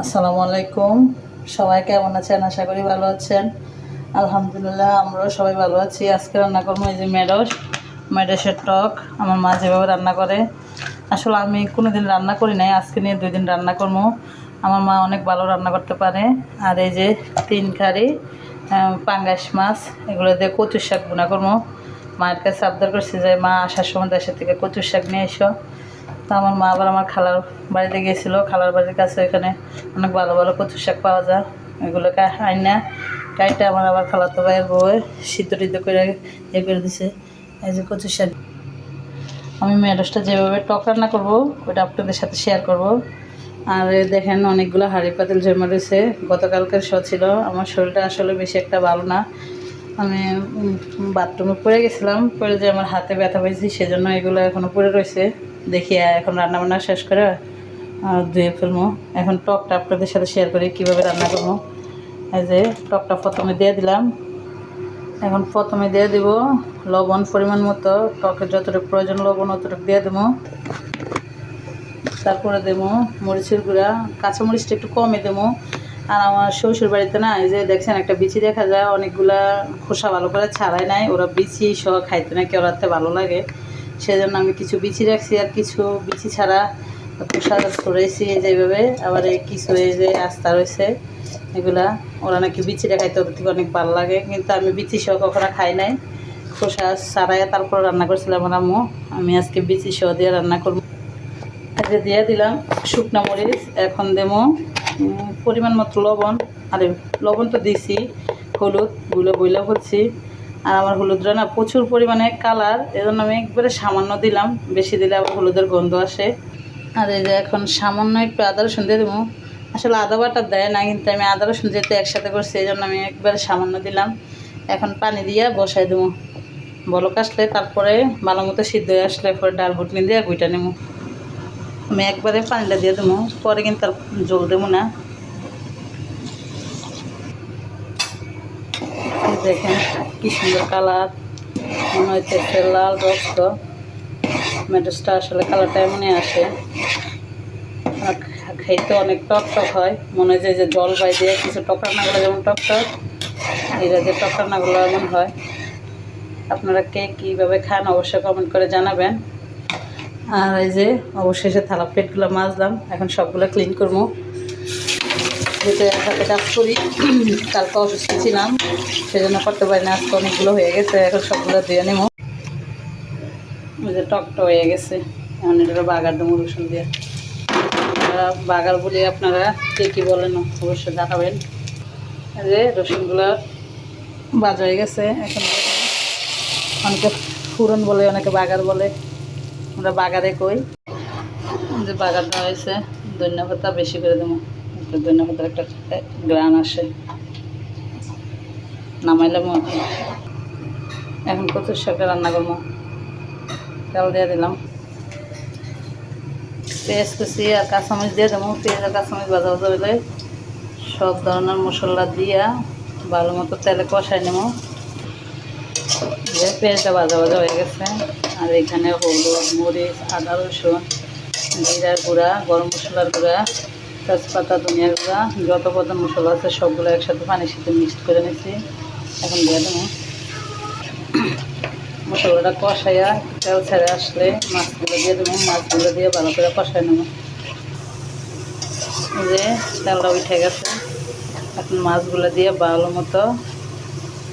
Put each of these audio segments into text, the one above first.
আসসালামু আলাইকুম। সবাই কেমন আছেন? আশা করি ভালো আছেন। আলহামদুলিল্লাহ, আমরাও সবাই ভালো আছি। আজকে রান্না করব এই যে মেডস মেডসের টক। আমার মা যেভাবে রান্না করে। আসলে আমি কোনো দিন রান্না করি নাই, আজকে নিয়ে দুই দিন রান্না করব। আমার মা অনেক ভালো রান্না করতে পারে। আর এই যে তিন কারি পাঙ্গাস মাছ, এগুলো দিয়ে কচুর শাক বোনা করব। মায়ের কাছে আবদার করছি যে, মা, আসার সময় দেশের থেকে কচুর শাক নিয়ে এসো। তো আমার মা আবার আমার খালার বাড়িতে গিয়েছিল। খালার বাড়ির কাছে এখানে অনেক ভালো ভালো কচু শাক পাওয়া যায়। এগুলো আইন কাইটা আমার আবার খালাতো ভাইয়ের বউ সিদ্ধ টিদ্ধ করে ইয়ে করে দিছে। এই যে কচু শাক। আমি মেডসটা যেভাবে টক রান্না করব, ওটা আপনাদের সাথে শেয়ার করব। আর দেখেন অনেকগুলো হাঁড়ি পাতিল জমা রয়েছে। গতকালকের শো ছিল। আমার শরীরটা আসলে বেশি একটা ভালো না। আমি বাথরুমে পড়ে গেছিলাম, পড়ে যে আমার হাতে ব্যথা পেয়েছি সেজন্য এগুলো এখনও পড়ে রয়েছে। দেখি এখন রান্না বান্না শেষ করে ধুয়ে ফেলব এখন টকটা আপনাদের সাথে শেয়ার করি, কীভাবে রান্না করব এই যে টকটা প্রথমে দিয়ে দিলাম। এখন প্রথমে দিয়ে দিব লবণ পরিমাণ মতো, টকের যতটুকু প্রয়োজন লবণ অতটুকু দিয়ে দেবো তারপরে দেবো মরিচের গুঁড়া, কাঁচামরিচটা একটু কমে দেবো। আর আমার শ্বশুর বাড়িতে না, এই যে দেখছেন একটা বিচি দেখা যায়, অনেকগুলা খোসা ভালো করে ছাড়াই নাই। ওরা বিচি সহ খাইতে নাকি ওরাতে ভালো লাগে। সেজন্য আমি কিছু বিচি রাখছি আর কিছু বিচি ছাড়া খোসা করেছি এই যে এইভাবে। আবার এই কিছু এই যে আস্থা রয়েছে, এগুলা। ওরা নাকি বিচিটা খাইতে ওদের থেকে অনেক ভালো লাগে। কিন্তু আমি বিচি সহ কখনো খাই নাই। খোসা ছাড়াই তারপর রান্না করছিলাম আমার আম্মু। আমি আজকে বিচি সহ দিয়ে রান্না করব। যে দিয়ে দিলাম শুকনো মরিচ, এখন দেবো পরিমাণ মতো লবণ, আরে লবণ তো দিছি, হলুদগুলো বইলা বলছি আর আমার হলুদটা না প্রচুর পরিমাণে কালার, এজন্য আমি একবারে সামান্য দিলাম, বেশি দিলে আবার হলুদের গন্ধ আসে। আর এই যে এখন সামান্য একটু আদা রসুন দিয়ে দেবো। আসলে আদা বাটা দেয় না, কিন্তু আমি আদা রসুন যেহেতু একসাথে করছি, এই জন্য আমি একবারে সামান্য দিলাম। এখন পানি দিয়ে বসাই দেবো। বলক আসলে তারপরে ভালো মতো সিদ্ধ হয়ে আসলে পরে ডাল বুটনি দিয়ে গুইটা নেব। আমি একবারে পানিটা দিয়ে দেবো, পরে কিন্তু আর জল দেবো না। দেখেন কি সুন্দর কালার, মনে হচ্ছে লাল রক্ত। মেডসটা আসলে কালারটা এমনই আসে। খাইতে অনেক টক টক হয়, মনে হয় যে জল বাই দিয়ে কিছু টক রান্নাগুলো যেমন টক টক, এরা যে টক এমন হয়। আপনারা কে কীভাবে খান অবশ্যই কমেন্ট করে জানাবেন। আর এই যে অবশেষে থালা প্লেটগুলো মাজলাম। এখন সবগুলো ক্লিন করব। যেহেতু এক হাতে কাজ করি। কালকে অসুস্থ ছিলাম, সেজন্য করতে পারি না আজকে অনেকগুলো হয়ে গেছে, এখন সবগুলো ধুয়ে নেব। যে টকটা হয়ে গেছে। এখন এটা বাগার দেবো রসুন দিয়ে। বাগার বলে আপনারা কে কী বলেন অবশ্যই জানাবেন। যে রসুনগুলো বাজা হয়ে গেছে। এখন অনেকে ফুরন বলে, অনেকে বাগার বলে। আমরা বাগারে কই? যে বাগারটা হয়েছে ধনিয়া বেশি করে দেবো। পাতার একটা গ্রান আসে। নামাইলাম এখন কচুর শাকটা রান্না করব। তেল দিয়ে দিলাম। পেঁয়াজ কুচি আর কাঁচামরিচ দিয়ে দেবো। পেঁয়াজ আর কাঁচামরিচ ভাজা ভাজা হলে সব ধরনের মশলা দিয়া ভালো মতো তেলে কষাই নেব। পেঁয়াজটা ভাজা ভাজা হয়ে গেছে। আর এখানে হলুদ, মরিচ, আদা, রসুন জিরার গুঁড়া, গরম মশলার গুঁড়া, তেজপাতা, ধনিয়ার গুঁড়া, যত পদের মশলা আছে সবগুলো একসাথে পানির সাথে মিক্সড করে নিয়েছি। এখন দিয়ে দেবো। মশলাটা কষাইয়া তেল ছেড়ে আসলে মাছগুলো দিয়ে দেবো। মাছগুলো দিয়ে ভালো করে কষাই নেব। যে তেলটা উঠে গেছে। এখন মাছগুলো দিয়ে ভালো মতো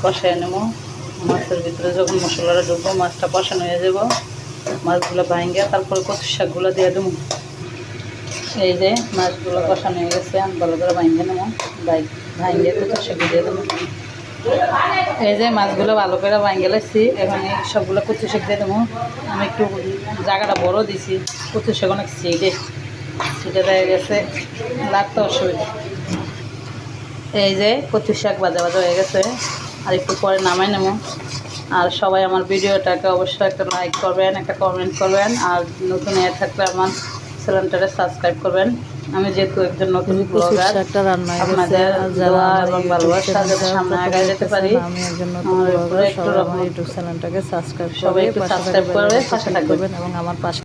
কষাই নেব। মাছের ভিতরে যখন মশলাটা ঢুকবো, মাছটা কষানো হয়ে যাব। মাছগুলো ভাঙিয়ে তারপরে কচু শাকগুলো দিয়ে দেবো। এই যে মাছগুলো কষানো হয়ে গেছে, আমি ভালো করে ভাঙিয়ে নেব। ভাঙিয়ে কচু শাক দিয়ে দেবো। এই যে মাছগুলো ভালো করে ভাঙিয়ে গেলেছি এখন এই সবগুলো কচু শাক দিয়ে দেবো। আমি একটু জায়গাটা বড় দিছি কচু শাক অনেক সিটে সিটে দেওয়া গেছে। লাগতে অসুবিধা। এই যে কচু শাক ভাজা বাজা হয়ে গেছে। আর একটু পরে নামাই নেব আর সবাই আমার ভিডিওটাকে অবশ্যই একটা লাইক করবেন একটা কমেন্ট করবেন আর নতুন এ থাকলে আমার চ্যানেলটাকে সাবস্ক্রাইব করবেন আমি যেহেতু একজন নতুন ব্লগার আপনাদের দোয়া এবং ভালোবাসা যাতে সামনে আগায় যেতে পারি আমি একজন নতুন ব্লগার সবাই আমার ইউটিউব চ্যানেলটাকে সাবস্ক্রাইব সবাই একটু থাকবেন করবে, পাশে থাকবেন। এবং আমার পাশে